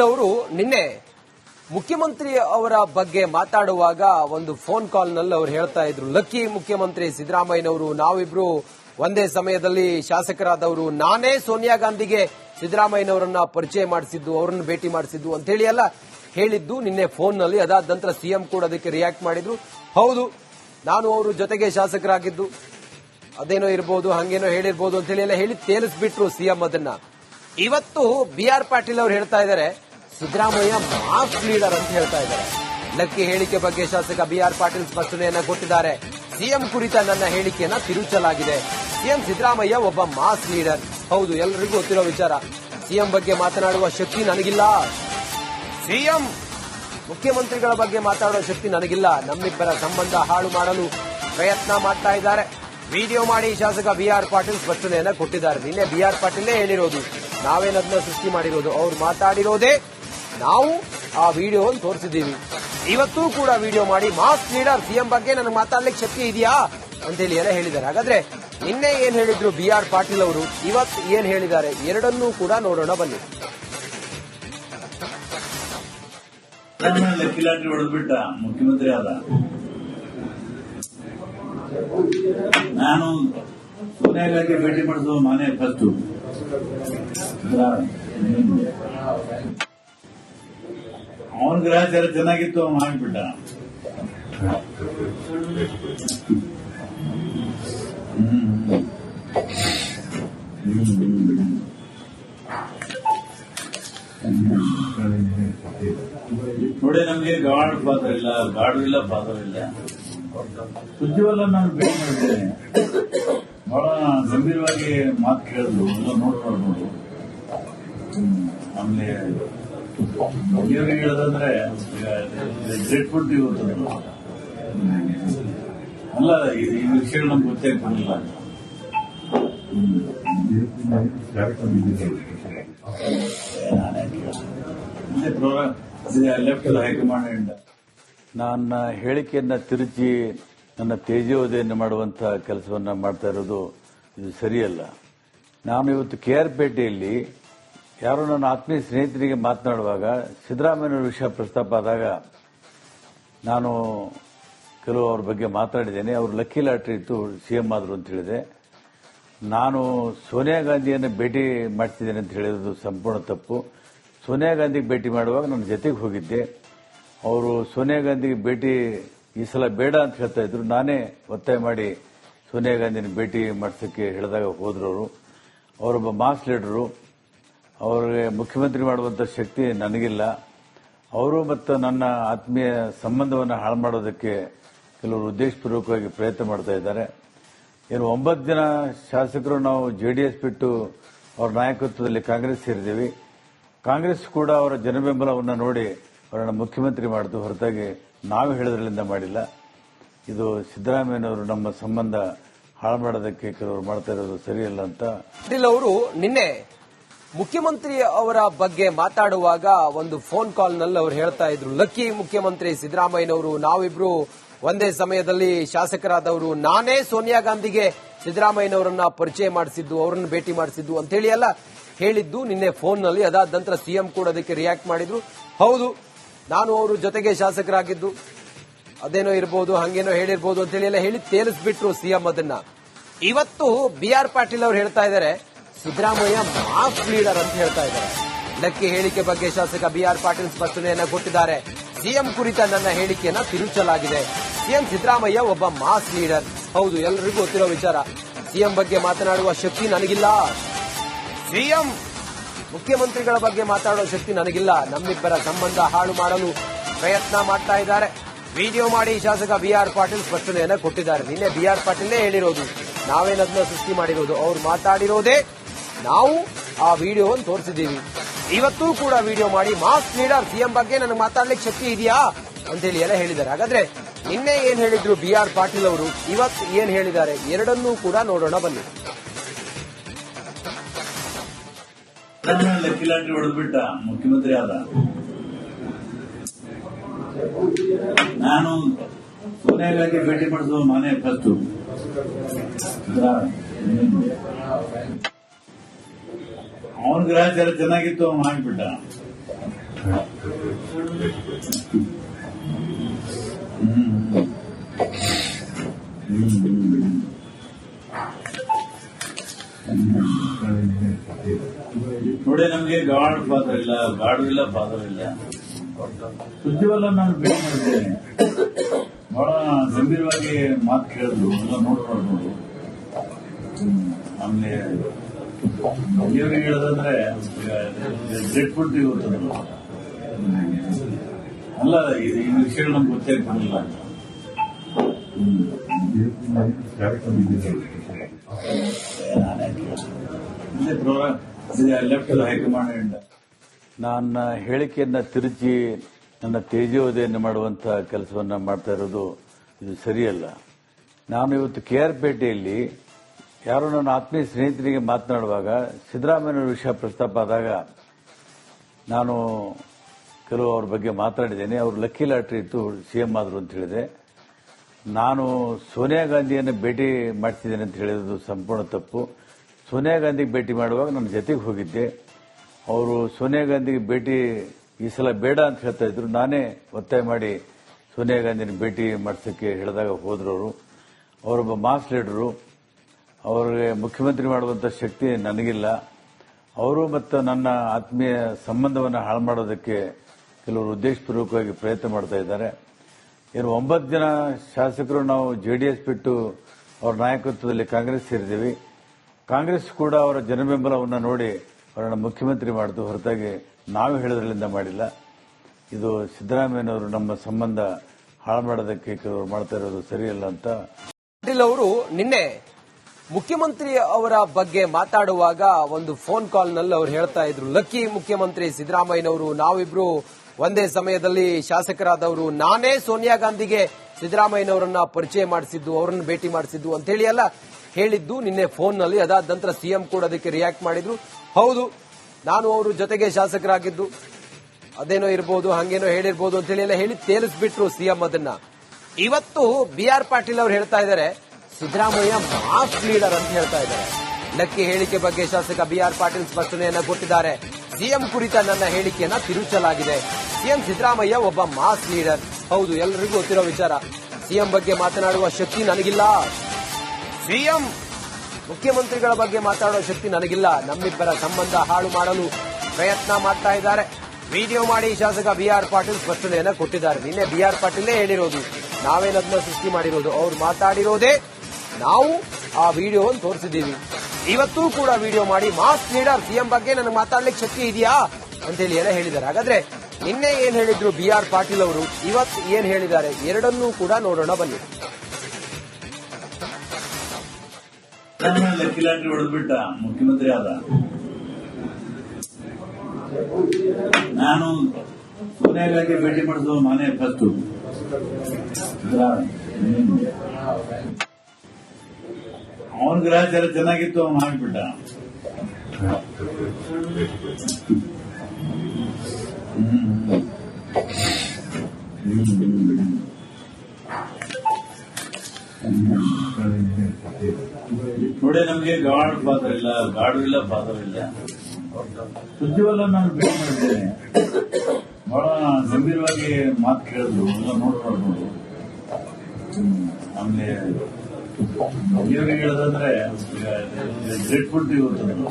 ಪಾಟೀಲ್ ಅವರು ನಿನ್ನೆ ಮುಖ್ಯಮಂತ್ರಿ ಅವರ ಬಗ್ಗೆ ಮಾತಾಡುವಾಗ ಒಂದು ಫೋನ್ ಕಾಲ್ನಲ್ಲಿ ಅವ್ರು ಹೇಳ್ತಾ ಇದ್ರು. ಲಕ್ಕಿ ಮುಖ್ಯಮಂತ್ರಿ ಸಿದ್ದರಾಮಯ್ಯನವರು, ನಾವಿಬ್ರು ಒಂದೇ ಸಮಯದಲ್ಲಿ ಶಾಸಕರಾದವರು. ನಾನೇ ಸೋನಿಯಾ ಗಾಂಧಿಗೆ ಸಿದ್ದರಾಮಯ್ಯನವರನ್ನ ಪರಿಚಯ ಮಾಡಿಸಿದ್ದು, ಅವರನ್ನು ಭೇಟಿ ಮಾಡಿಸಿದ್ದು ಅಂತ ಹೇಳಿ ಎಲ್ಲ ಹೇಳಿದ್ದು ನಿನ್ನೆ ಫೋನ್ನಲ್ಲಿ. ಅದಾದ ನಂತರ ಸಿಎಂ ಕೂಡ ಅದಕ್ಕೆ ರಿಯಾಕ್ಟ್ ಮಾಡಿದ್ರು. ಹೌದು, ನಾನು ಅವರು ಜೊತೆಗೆ ಶಾಸಕರಾಗಿದ್ದು. ಅದೇನೋ ಇರ್ಬೋದು, ಹಂಗೇನೋ ಹೇಳಿರ್ಬೋದು ಅಂತ ಹೇಳಿ ಎಲ್ಲ ಹೇಳಿ ತೇಲಿಸ್ಬಿಟ್ರು ಸಿಎಂ ಅದನ್ನ. ಇವತ್ತು ಬಿ ಆರ್ ಪಾಟೀಲ್ ಅವರು ಹೇಳ್ತಾ ಇದ್ದಾರೆ ಸಿದ್ದರಾಮಯ್ಯ ಮಾಸ್ ಲೀಡರ್ ಅಂತ ಹೇಳ್ತಾ ಇದ್ದಾರೆ. ಲಕ್ಕಿ ಹೇಳಿಕೆ ಬಗ್ಗೆ ಶಾಸಕ ಬಿ ಆರ್ ಪಾಟೀಲ್ ಸ್ಪಷ್ಟನೆಯನ್ನ ಕೊಟ್ಟಿದ್ದಾರೆ. ಸಿಎಂ ಕುರಿತ ನನ್ನ ಹೇಳಿಕೆಯನ್ನ ತಿರುಚಲಾಗಿದೆ. ಸಿಎಂ ಸಿದ್ದರಾಮಯ್ಯ ಒಬ್ಬ ಮಾಸ್ ಲೀಡರ್. ಹೌದು ಎಲ್ಲರಿಗೂ ಗೊತ್ತಿರೋ ವಿಚಾರ. ಸಿಎಂ ಬಗ್ಗೆ ಮಾತನಾಡುವ ಶಕ್ತಿ ನನಗಿಲ್ಲ. ಸಿಎಂ ಮುಖ್ಯಮಂತ್ರಿಗಳ ಬಗ್ಗೆ ಮಾತಾಡುವ ಶಕ್ತಿ ನನಗಿಲ್ಲ. ನಮ್ಮಿಬ್ಬರ ಸಂಬಂಧ ಹಾಳು ಮಾಡಲು ಪ್ರಯತ್ನ ಮಾಡ್ತಾ ಇದ್ದಾರೆ. ವಿಡಿಯೋ ಮಾಡಿ ಶಾಸಕ ಬಿ ಆರ್ ಪಾಟೀಲ್ ಸ್ಪಷ್ಟನೆಯನ್ನ ಕೊಟ್ಟಿದ್ದಾರೆ. ನಿನ್ನೆ ಬಿ ಆರ್ ಪಾಟೀಲೇ ಹೇಳಿರೋದು. ನಾವೇನದನ್ನ ಸೃಷ್ಟಿ ಮಾಡಿರೋದು? ಅವ್ರು ಮಾತಾಡಿರೋದೇ ನಾವು ಆ ವಿಡಿಯೋವನ್ನು ತೋರಿಸಿದ್ದೀವಿ. ಇವತ್ತೂ ಕೂಡ ವಿಡಿಯೋ ಮಾಡಿ ಮಾಸ್ ಲೀಡರ್ ಸಿಎಂ ಬಗ್ಗೆ ನನಗೆ ಮಾತಾಡ್ಲಿಕ್ಕೆ ಶಕ್ತಿ ಇದೆಯಾ ಅಂತೇಳಿ ಎಲ್ಲ ಹೇಳಿದ್ದಾರೆ. ಹಾಗಾದ್ರೆ ನಿನ್ನೆ ಏನ್ ಹೇಳಿದ್ರು ಬಿ ಆರ್ ಪಾಟೀಲ್ ಅವರು? ಇವತ್ತು ಏನ್ ಹೇಳಿದ್ದಾರೆ? ಎರಡನ್ನೂ ಕೂಡ ನೋಡೋಣ, ಬನ್ನಿ. ಹೊಡೆದ್ಬಿಟ್ಟ ಮುಖ್ಯಮಂತ್ರಿ ಆದ. ನಾನು ಸೋನಿಯಾ ಗಾಂಧಿ ಭೇಟಿ ಮಾಡಿದ್ರು ನಾನೇ ಫಸ್ಟ್ ಅವನ ಗ್ರಹಚಾರ ಚೆನ್ನಾಗಿತ್ತು, ಅವನು. ಹ್ಮ್. ನೋಡಿ ನಮ್ಗೆ ಗಾಡ್ ಪಾತ್ರ ಇಲ್ಲ, ಗಾಡು ಇಲ್ಲ, ಪಾತ್ರ ಇಲ್ಲ ಸುದ್ದಿವಲ್ಲ ನಾನು ಭೇಟಿ ಮಾಡಿದ್ದೇನೆ ಬಹಳ ಗಂಭೀರವಾಗಿ ಮಾತು ಕೇಳಿದ್ರು ಎಲ್ಲ ನೋಡ್ಕೊಂಡು ನೋಡು ಆಮೇಲೆ ಇವ್ರಿಗೆ ಹೇಳೋದಂದ್ರೆ ಗ್ರೇಟ್ಫುಲ್ ಇವತ್ತು ಅಲ್ಲ, ಈ ವಿಷಯ ನಮ್ಗೆ ಗೊತ್ತೇ ಆಗ್ತಿರಲಿಲ್ಲ ಲೆಫ್ಟ್ ಹೈಕಮಾಂಡ್ ನನ್ನ ಹೇಳಿಕೆಯನ್ನ ತಿರುಚಿ ನನ್ನ ತೇಜೋದಯನ್ನು ಮಾಡುವಂತ ಕೆಲಸವನ್ನ ಮಾಡ್ತಾ ಇರೋದು ಇದು ಸರಿಯಲ್ಲ. ನಾನು ಇವತ್ತು ಕೆ ಆರ್ ಪೇಟೆಯಲ್ಲಿ ಯಾರೋ ನನ್ನ ಆತ್ಮೀಯ ಸ್ನೇಹಿತರಿಗೆ ಮಾತನಾಡುವಾಗ ಸಿದ್ದರಾಮಯ್ಯ ವಿಷಯ ಪ್ರಸ್ತಾಪ ಆದಾಗ ನಾನು ಕೆಲವು ಅವ್ರ ಬಗ್ಗೆ ಮಾತಾಡಿದ್ದೇನೆ. ಅವರು ಲಕ್ಕಿ ಲಾಟ್ರಿ ಇತ್ತು ಸಿಎಂ ಆದರು ಅಂತ ಹೇಳಿದೆ. ನಾನು ಸೋನಿಯಾ ಗಾಂಧಿಯನ್ನು ಭೇಟಿ ಮಾಡ್ತಿದ್ದೇನೆ ಅಂತ ಹೇಳಿರೋದು ಸಂಪೂರ್ಣ ತಪ್ಪು. ಸೋನಿಯಾ ಗಾಂಧಿಗೆ ಭೇಟಿ ಮಾಡುವಾಗ ನನ್ನ ಜೊತೆಗೆ ಹೋಗಿದ್ದೆ. ಅವರು ಸೋನಿಯಾ ಗಾಂಧಿಗೆ ಭೇಟಿ ಈ ಸಲ ಬೇಡ ಅಂತ ಹೇಳ್ತಾ ಇದ್ರು. ನಾನೇ ಒತ್ತಾಯ ಮಾಡಿ ಸೋನಿಯಾ ಗಾಂಧಿನ ಭೇಟಿ ಮಾಡಿಸೋಕ್ಕೆ ಹೇಳಿದಾಗ ಹೋದ್ರು ಅವರು. ಅವರೊಬ್ಬ ಮಾಸ್ ಲೀಡರು. ಅವರಿಗೆ ಮುಖ್ಯಮಂತ್ರಿ ಮಾಡುವಂತ ಶಕ್ತಿ ನನಗಿಲ್ಲ. ಅವರು ಮತ್ತು ನನ್ನ ಆತ್ಮೀಯ ಸಂಬಂಧವನ್ನು ಹಾಳು ಮಾಡೋದಕ್ಕೆ ಕೆಲವರು ಉದ್ದೇಶಪೂರ್ವಕವಾಗಿ ಪ್ರಯತ್ನ ಮಾಡ್ತಾ ಇದ್ದಾರೆ. ಏನು ಒಂಬತ್ತು ಜನ ಶಾಸಕರು ನಾವು ಜೆಡಿಎಸ್ ಬಿಟ್ಟು ಅವರ ನಾಯಕತ್ವದಲ್ಲಿ ಕಾಂಗ್ರೆಸ್ ಸೇರಿದ್ದೀವಿ. ಕಾಂಗ್ರೆಸ್ ಕೂಡ ಅವರ ಜನಬೆಂಬಲವನ್ನು ನೋಡಿ ಅವರನ್ನು ಮುಖ್ಯಮಂತ್ರಿ ಮಾಡಿದ್ದು ಹೊರತಾಗಿ ನಾವು ಹೇಳಿದ್ರಲ್ಲಿಂದ ಮಾಡಿಲ್ಲ. ಇದು ಸಿದ್ದರಾಮಯ್ಯನವರು ನಮ್ಮ ಸಂಬಂಧ ಹಾಳು ಮಾಡೋದಕ್ಕೆ ಕೆಲವರು ಮಾಡ್ತಾ ಇರೋದು ಸರಿಯಲ್ಲ ಅಂತ. ಅವರು ನಿನ್ನೆ ಮುಖ್ಯಮಂತ್ರಿ ಅವರ ಬಗ್ಗೆ ಮಾತಾಡುವಾಗ ಒಂದು ಫೋನ್ ಕಾಲ್ನಲ್ಲಿ ಅವ್ರು ಹೇಳ್ತಾ ಇದ್ರು. ಲಕ್ಕಿ ಮುಖ್ಯಮಂತ್ರಿ ಸಿದ್ದರಾಮಯ್ಯನವರು, ನಾವಿಬ್ರು ಒಂದೇ ಸಮಯದಲ್ಲಿ ಶಾಸಕರಾದವರು, ನಾನೇ ಸೋನಿಯಾ ಗಾಂಧಿಗೆ ಸಿದ್ದರಾಮಯ್ಯನವರನ್ನ ಪರಿಚಯ ಮಾಡಿಸಿದ್ದು, ಅವರನ್ನು ಭೇಟಿ ಮಾಡಿಸಿದ್ದು ಅಂತ ಹೇಳಿ ಎಲ್ಲ ಹೇಳಿದ್ದು. ನಿನ್ನೆ ಫೋನ್ನಲ್ಲಿ ಅದಾದ ನಂತರ ಸಿಎಂ ಕೂಡ ಅದಕ್ಕೆ ರಿಯಾಕ್ಟ್ ಮಾಡಿದ್ರು. ಹೌದು, ನಾನು ಅವರು ಜೊತೆಗೆ ಶಾಸಕರಾಗಿದ್ದು. ಅದೇನೋ ಇರ್ಬೋದು, ಹಂಗೇನೋ ಹೇಳಿರ್ಬೋದು ಅಂತ ಹೇಳಿ ಎಲ್ಲ ಹೇಳಿ ತೇಲಿಸ್ಬಿಟ್ರು ಸಿಎಂ ಅದನ್ನ. ಇವತ್ತು ಬಿ ಆರ್ ಪಾಟೀಲ್ ಅವರು ಹೇಳ್ತಾ ಇದ್ದಾರೆ ಸಿದ್ದರಾಮಯ್ಯ ಮಾಸ್ ಲೀಡರ್ ಅಂತ ಹೇಳ್ತಾ ಇದ್ದಾರೆ. ಲಕ್ಕಿ ಹೇಳಿಕೆ ಬಗ್ಗೆ ಶಾಸಕ ಬಿ ಆರ್ ಪಾಟೀಲ್ ಸ್ಪಷ್ಟನೆಯನ್ನು ಕೊಟ್ಟಿದ್ದಾರೆ. ಸಿಎಂ ಕುರಿತ ನನ್ನ ಹೇಳಿಕೆಯನ್ನ ತಿರುಚಲಾಗಿದೆ. ಸಿಎಂ ಸಿದ್ದರಾಮಯ್ಯ ಒಬ್ಬ ಮಾಸ್ ಲೀಡರ್. ಹೌದು ಎಲ್ಲರಿಗೂ ಗೊತ್ತಿರೋ ವಿಚಾರ. ಸಿಎಂ ಬಗ್ಗೆ ಮಾತನಾಡುವ ಶಕ್ತಿ ನನಗಿಲ್ಲ. ಸಿಎಂ ಮುಖ್ಯಮಂತ್ರಿಗಳ ಬಗ್ಗೆ ಮಾತಾಡೋ ಶಕ್ತಿ ನನಗಿಲ್ಲ. ನಮ್ಮಿಬ್ಬರ ಸಂಬಂಧ ಹಾಳು ಮಾಡಲು ಪ್ರಯತ್ನ ಮಾಡ್ತಾ ಇದ್ದಾರೆ. ವಿಡಿಯೋ ಮಾಡಿ ಶಾಸಕ ಬಿ ಆರ್ ಪಾಟೀಲ್ ಸ್ಪಷ್ಟನೆಯನ್ನು ಕೊಟ್ಟಿದ್ದಾರೆ. ನಿನ್ನೆ ಬಿ ಆರ್ ಪಾಟೀಲ್ನೇ ಹೇಳಿರೋದು. ನಾವೇನದನ್ನ ಸೃಷ್ಟಿ ಮಾಡಿರೋದು? ಅವ್ರು ಮಾತಾಡಿರೋದೇ ನಾವು ಆ ವಿಡಿಯೋವನ್ನು ತೋರಿಸಿದ್ದೀವಿ. ಇವತ್ತೂ ಕೂಡ ವಿಡಿಯೋ ಮಾಡಿ ಮಾಸ್ ಲೀಡರ್ ಸಿಎಂ ಬಗ್ಗೆ ನನಗೆ ಮಾತಾಡ್ಲಿಕ್ಕೆ ಶಕ್ತಿ ಇದೆಯಾ ಅಂತೇಳಿ ಎಲ್ಲ ಹೇಳಿದ್ದಾರೆ. ಹಾಗಾದ್ರೆ ನಿನ್ನೆ ಏನ್ ಹೇಳಿದ್ರು ಬಿ ಆರ್ ಪಾಟೀಲ್ ಅವರು? ಇವತ್ತು ಏನ್ ಹೇಳಿದ್ದಾರೆ? ಎರಡನ್ನೂ ಕೂಡ ನೋಡೋಣ, ಬನ್ನಿ. ಹೊಡೆದ್ಬಿಟ್ಟ ಮುಖ್ಯಮಂತ್ರಿ ಆದ. ನಾನು ಸೋನಿಯಾ ಭೇಟಿ ಮಾಡಿದ್ರು ಮನೆ ಫಸ್ಟ್. ಅವನ ಗ್ರಹಚಾರ ಚೆನ್ನಾಗಿತ್ತು, ಅವನು ಆಗ್ಬಿಟ್ಟ ನೋಡಿ ನಮಗೆ ಗಾಡ್ ಫಾದರ್ ಇಲ್ಲ, ಗಾಡು ಇಲ್ಲ ಫಾದರ್ ಇಲ್ಲ. ಸುದ್ದಿವಲ್ಲ ನಾನು ಭೇಟಿ ಮಾಡಿದ್ದೇನೆ. ಬಹಳ ಗಂಭೀರವಾಗಿ ಮಾತು ಕೇಳಿದ್ರು ಎಲ್ಲ ನೋಡು ಆಮೇಲೆ ಇವ್ರಿಗೆ ಹೇಳೋದಂದ್ರೆ ಫುಡ್ ಇವತ್ತಲ್ಲ ಅಲ್ಲ, ಇದು ಈ ವಿಷಯ ನಮ್ಗೆ ಗೊತ್ತೇ ಆಗ್ತಿರಲಿಲ್ಲ ಇದೇ ಪ್ರೋಗ್ರಾಮ್ ಲೆಫ್ಟ್ ಹೈಕಮಾಂಡ್ ನನ್ನ ಹೇಳಿಕೆಯನ್ನ ತಿರುಚಿ ನನ್ನ ತೇಜೋದಯನ್ನು ಮಾಡುವಂತ ಕೆಲಸವನ್ನ ಮಾಡ್ತಾ ಇರೋದು ಇದು ಸರಿಯಲ್ಲ. ನಾನು ಇವತ್ತು ಕೆ ಆರ್ ಪೇಟೆಯಲ್ಲಿ ಯಾರೋ ನನ್ನ ಆತ್ಮೀಯ ಸ್ನೇಹಿತರಿಗೆ ಮಾತನಾಡುವಾಗ ಸಿದ್ದರಾಮಯ್ಯನವರ ವಿಷಯ ಪ್ರಸ್ತಾಪ ಆದಾಗ ನಾನು ಕೆಲವು ಅವ್ರ ಬಗ್ಗೆ ಮಾತಾಡಿದ್ದೇನೆ. ಅವರು ಲಕ್ಕಿ ಲಾಟ್ರಿ ಇತ್ತು ಸಿಎಂ ಆದರು ಅಂತ ಹೇಳಿದೆ ನಾನು ಸೋನಿಯಾ ಗಾಂಧಿಯನ್ನು ಭೇಟಿ ಮಾಡ್ತಿದ್ದೇನೆ ಅಂತ ಹೇಳಿದ್ದು ಸಂಪೂರ್ಣ ತಪ್ಪು. ಸೋನಿಯಾ ಗಾಂಧಿಗೆ ಭೇಟಿ ಮಾಡುವಾಗ ನನ್ನ ಜೊತೆಗೆ ಹೋಗಿದ್ದೆ. ಅವರು ಸೋನಿಯಾ ಗಾಂಧಿಗೆ ಭೇಟಿ ಈ ಸಲ ಬೇಡ ಅಂತ ಹೇಳ್ತಾ ಇದ್ರು. ನಾನೇ ಒತ್ತಾಯ ಮಾಡಿ ಸೋನಿಯಾ ಗಾಂಧಿನ ಭೇಟಿ ಮಾಡಿಸೋಕ್ಕೆ ಹೇಳಿದಾಗ ಹೋದ್ರು ಅವರು. ಅವರೊಬ್ಬ ಮಾಸ್ ಲೀಡರು. ಅವರಿಗೆ ಮುಖ್ಯಮಂತ್ರಿ ಮಾಡುವಂತ ಶಕ್ತಿ ನನಗಿಲ್ಲ. ಅವರು ಮತ್ತು ನನ್ನ ಆತ್ಮೀಯ ಸಂಬಂಧವನ್ನು ಹಾಳು ಮಾಡೋದಕ್ಕೆ ಕೆಲವರು ಉದ್ದೇಶಪೂರ್ವಕವಾಗಿ ಪ್ರಯತ್ನ ಮಾಡ್ತಾ ಇದ್ದಾರೆ. ಏನು ಒಂಬತ್ತು ಜನ ಶಾಸಕರು ನಾವು ಜೆಡಿಎಸ್ ಬಿಟ್ಟು ಅವರ ನಾಯಕತ್ವದಲ್ಲಿ ಕಾಂಗ್ರೆಸ್ ಸೇರಿದ್ದೀವಿ. ಕಾಂಗ್ರೆಸ್ ಕೂಡ ಅವರ ಜನಬೆಂಬಲವನ್ನು ನೋಡಿ ಅವರನ್ನು ಮುಖ್ಯಮಂತ್ರಿ ಮಾಡಿದ್ದು ಹೊರತಾಗಿ ನಾವು ಹೇಳೋದ್ರಿಂದ ಮಾಡಿಲ್ಲ. ಇದು ಸಿದ್ದರಾಮಯ್ಯನವರು ನಮ್ಮ ಸಂಬಂಧ ಹಾಳು ಮಾಡೋದಕ್ಕೆ ಕೆಲವರು ಮಾಡ್ತಾ ಇರೋದು ಸರಿಯಲ್ಲ ಅಂತ. ಪಾಟೀಲ್ ಅವರು ನಿನ್ನೆ ಮುಖ್ಯಮಂತ್ರಿ ಅವರ ಬಗ್ಗೆ ಮಾತಾಡುವಾಗ ಒಂದು ಫೋನ್ ಕಾಲ್ನಲ್ಲಿ ಅವ್ರು ಹೇಳ್ತಾ ಇದ್ರು. ಲಕ್ಕಿ ಮುಖ್ಯಮಂತ್ರಿ ಸಿದ್ದರಾಮಯ್ಯನವರು, ನಾವಿಬ್ರು ಒಂದೇ ಸಮಯದಲ್ಲಿ ಶಾಸಕರಾದವರು. ನಾನೇ ಸೋನಿಯಾ ಗಾಂಧಿಗೆ ಸಿದ್ದರಾಮಯ್ಯನವರನ್ನ ಪರಿಚಯ ಮಾಡಿಸಿದ್ದು, ಅವರನ್ನು ಭೇಟಿ ಮಾಡಿಸಿದ್ದು ಅಂತ ಹೇಳಿ ಎಲ್ಲ ಹೇಳಿದ್ದು. ನಿನ್ನೆ ಫೋನ್ನಲ್ಲಿ ಅದಾದ ನಂತರ ಸಿಎಂ ಕೂಡ ಅದಕ್ಕೆ ರಿಯಾಕ್ಟ್ ಮಾಡಿದ್ರು. ಹೌದು, ನಾನು ಅವರು ಜೊತೆಗೆ ಶಾಸಕರಾಗಿದ್ದು. ಅದೇನೋ ಇರ್ಬೋದು, ಹಂಗೇನೋ ಹೇಳಿರ್ಬೋದು ಅಂತ ಹೇಳಿ ಎಲ್ಲ ಹೇಳಿ ತೇಲಿಸ್ಬಿಟ್ರು ಸಿಎಂ ಅದನ್ನ. ಇವತ್ತು ಬಿ ಆರ್ ಪಾಟೀಲ್ ಅವರು ಹೇಳ್ತಾ ಇದ್ದಾರೆ ಸಿದ್ದರಾಮಯ್ಯ ಮಾಸ್ ಲೀಡರ್ ಅಂತ ಹೇಳ್ತಾ ಇದ್ದಾರೆ. ಲಕ್ಕಿ ಹೇಳಿಕೆ ಬಗ್ಗೆ ಶಾಸಕ ಬಿ ಆರ್ ಪಾಟೀಲ್ ಸ್ಪಷ್ಟನೆಯನ್ನ ಕೊಟ್ಟಿದ್ದಾರೆ. ಸಿಎಂ ಕುರಿತ ನನ್ನ ಹೇಳಿಕೆಯನ್ನ ತಿರುಚಲಾಗಿದೆ. ಸಿಎಂ ಸಿದ್ದರಾಮಯ್ಯ ಒಬ್ಬ ಮಾಸ್ ಲೀಡರ್. ಹೌದು ಎಲ್ಲರಿಗೂ ಗೊತ್ತಿರೋ ವಿಚಾರ. ಸಿಎಂ ಬಗ್ಗೆ ಮಾತನಾಡುವ ಶಕ್ತಿ ನನಗಿಲ್ಲ. ಸಿಎಂ ಮುಖ್ಯಮಂತ್ರಿಗಳ ಬಗ್ಗೆ ಮಾತಾಡುವ ಶಕ್ತಿ ನನಗಿಲ್ಲ. ನಮ್ಮಿಬ್ಬರ ಸಂಬಂಧ ಹಾಳು ಮಾಡಲು ಪ್ರಯತ್ನ ಮಾಡ್ತಾ ಇದ್ದಾರೆ. ವಿಡಿಯೋ ಮಾಡಿ ಶಾಸಕ ಬಿ ಆರ್ ಪಾಟೀಲ್ ಸ್ಪಷ್ಟನೆಯನ್ನ ಕೊಟ್ಟಿದ್ದಾರೆ. ನಿನ್ನೆ ಬಿ ಆರ್ ಪಾಟೀಲೇ ಹೇಳಿರೋದು. ನಾವೇನದನ್ನ ಸೃಷ್ಟಿ ಮಾಡಿರೋದು. ಅವ್ರು ಮಾತಾಡಿರೋದೇ ನಾವು ಆ ವಿಡಿಯೋವನ್ನು ತೋರಿಸಿದ್ದೀವಿ. ಇವತ್ತೂ ಕೂಡ ವಿಡಿಯೋ ಮಾಡಿ, ಮಾಸ್ ಲೀಡರ್ ಸಿಎಂ ಬಗ್ಗೆ ನನಗೆ ಮಾತಾಡ್ಲಿಕ್ಕೆ ಶಕ್ತಿ ಇದೆಯಾ? ಅಂತ ಹೇಳಿ ಎಲ್ಲ ಹೇಳಿದ್ದಾರೆ. ಹಾಗಾದ್ರೆ ನಿನ್ನೆ ಏನ್ ಹೇಳಿದ್ರು ಬಿ ಆರ್ ಪಾಟೀಲ್ ಅವರು? ಇವತ್ತು ಏನ್ ಹೇಳಿದ್ದಾರೆ? ಎರಡನ್ನೂ ಕೂಡ ನೋಡೋಣ, ಬನ್ನಿ. ಹೊಡೆದ್ಬಿಟ್ಟ ಮುಖ್ಯಮಂತ್ರಿ ಆದ ನಾನು ಸೋನಿಯಾ ಗಾಂಧಿ ಭೇಟಿ ಮಾಡಿದ್ರು ಮನೆ ಫಸ್ಟ್ ಅವನ ಗ್ರಹಚಾರ ಚೆನ್ನಾಗಿತ್ತು ಅವನು ಹಾಕ್ಬಿಟ್ಟ ನೋಡಿ ನಮ್ಗೆ ಗಾಡ್ ಪಾತ್ರ ಇಲ್ಲ, ಗಾಡು ಇಲ್ಲ, ಪಾತ್ರ ಇಲ್ಲ. ಸುದ್ದಿವಲ್ಲ ನಾನು ಭೇಟಿ ಮಾಡಿದ್ದೇನೆ. ಬಹಳ ಗಂಭೀರವಾಗಿ ಮಾತು ಕೇಳಿದ್ರು. ಎಲ್ಲ ನೋಡ್ಬಾರ್ದು ಆಮೇಲೆ ಇವ್ರಿಗೆ ಹೇಳೋದಂದ್ರೆ ಫುಡ್ ಇವತ್ತಲ್ಲ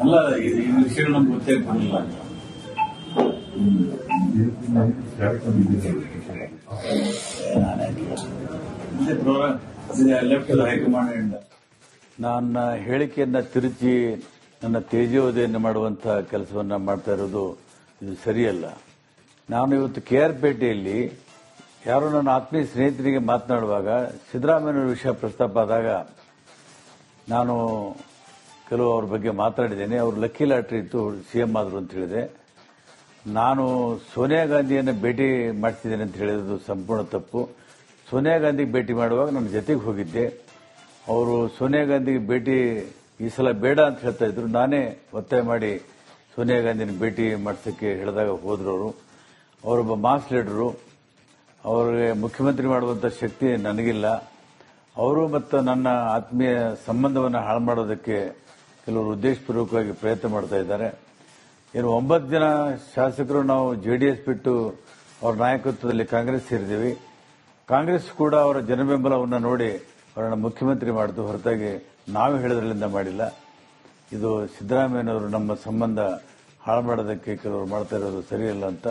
ಅಲ್ಲ ಈ ವಿಷಯ ನಮ್ಗೆ ಗೊತ್ತೇ ಹೈಕಮಾಂಡ್ ನನ್ನ ಹೇಳಿಕೆಯನ್ನ ತಿರುಚಿ ನನ್ನ ತೇಜೋದಯನ್ನು ಮಾಡುವಂತ ಕೆಲಸವನ್ನ ಮಾಡ್ತಾ ಇರೋದು ಇದು ಸರಿಯಲ್ಲ. ನಾನು ಇವತ್ತು ಕೆ ಆರ್ ಪೇಟೆಯಲ್ಲಿ ಯಾರೋ ನನ್ನ ಆತ್ಮೀಯ ಸ್ನೇಹಿತರಿಗೆ ಮಾತನಾಡುವಾಗ ಸಿದ್ದರಾಮಯ್ಯ ವಿಷಯ ಪ್ರಸ್ತಾಪ ಆದಾಗ ನಾನು ಕೆಲವು ಅವ್ರ ಬಗ್ಗೆ ಮಾತಾಡಿದ್ದೇನೆ. ಅವರು ಲಕ್ಕಿ ಲಾಟ್ರಿ ಇತ್ತು ಸಿಎಂ ಆದರು ಅಂತ ಹೇಳಿದೆ. ನಾನು ಸೋನಿಯಾ ಗಾಂಧಿಯನ್ನು ಭೇಟಿ ಮಾಡ್ತಿದ್ದೇನೆ ಅಂತ ಹೇಳಿದ್ದು ಸಂಪೂರ್ಣ ತಪ್ಪು. ಸೋನಿಯಾ ಗಾಂಧಿಗೆ ಭೇಟಿ ಮಾಡುವಾಗ ನನ್ನ ಜೊತೆಗೆ ಹೋಗಿದ್ದೆ. ಅವರು ಸೋನಿಯಾ ಗಾಂಧಿಗೆ ಭೇಟಿ ಈ ಸಲ ಬೇಡ ಅಂತ ಹೇಳ್ತಾ ಇದ್ರು. ನಾನೇ ಒತ್ತಾಯ ಮಾಡಿ ಸೋನಿಯಾ ಗಾಂಧಿನ ಭೇಟಿ ಮಾಡಿಸೋಕ್ಕೆ ಹೇಳಿದಾಗ ಹೋದ್ರು ಅವರು. ಅವರೊಬ್ಬ ಮಾಸ್ ಲೀಡರು. ಅವರಿಗೆ ಮುಖ್ಯಮಂತ್ರಿ ಮಾಡುವಂತ ಶಕ್ತಿ ನನಗಿಲ್ಲ. ಅವರು ಮತ್ತು ನನ್ನ ಆತ್ಮೀಯ ಸಂಬಂಧವನ್ನು ಹಾಳು ಮಾಡೋದಕ್ಕೆ ಕೆಲವರು ಉದ್ದೇಶಪೂರ್ವಕವಾಗಿ ಪ್ರಯತ್ನ ಮಾಡ್ತಾ ಇದ್ದಾರೆ. ಇನ್ನು ಒಂಬತ್ತು ಜನ ಶಾಸಕರು ನಾವು ಜೆಡಿಎಸ್ ಬಿಟ್ಟು ಅವರ ನಾಯಕತ್ವದಲ್ಲಿ ಕಾಂಗ್ರೆಸ್ ಸೇರಿದ್ದೀವಿ. ಕಾಂಗ್ರೆಸ್ ಕೂಡ ಅವರ ಜನಬೆಂಬಲವನ್ನು ನೋಡಿ ಅವರನ್ನು ಮುಖ್ಯಮಂತ್ರಿ ಮಾಡಿತು ಹೊರತಾಗಿ ನಾವು ಹೇಳಿದ್ರಲ್ಲಿಂದ ಮಾಡಿಲ್ಲ. ಇದು ಸಿದ್ದರಾಮಯ್ಯನವರು ನಮ್ಮ ಸಂಬಂಧ ಹಾಳು ಮಾಡೋದಕ್ಕೆ ಕೆಲವರು ಮಾಡ್ತಾ ಇರೋದು ಸರಿಯಲ್ಲ ಅಂತ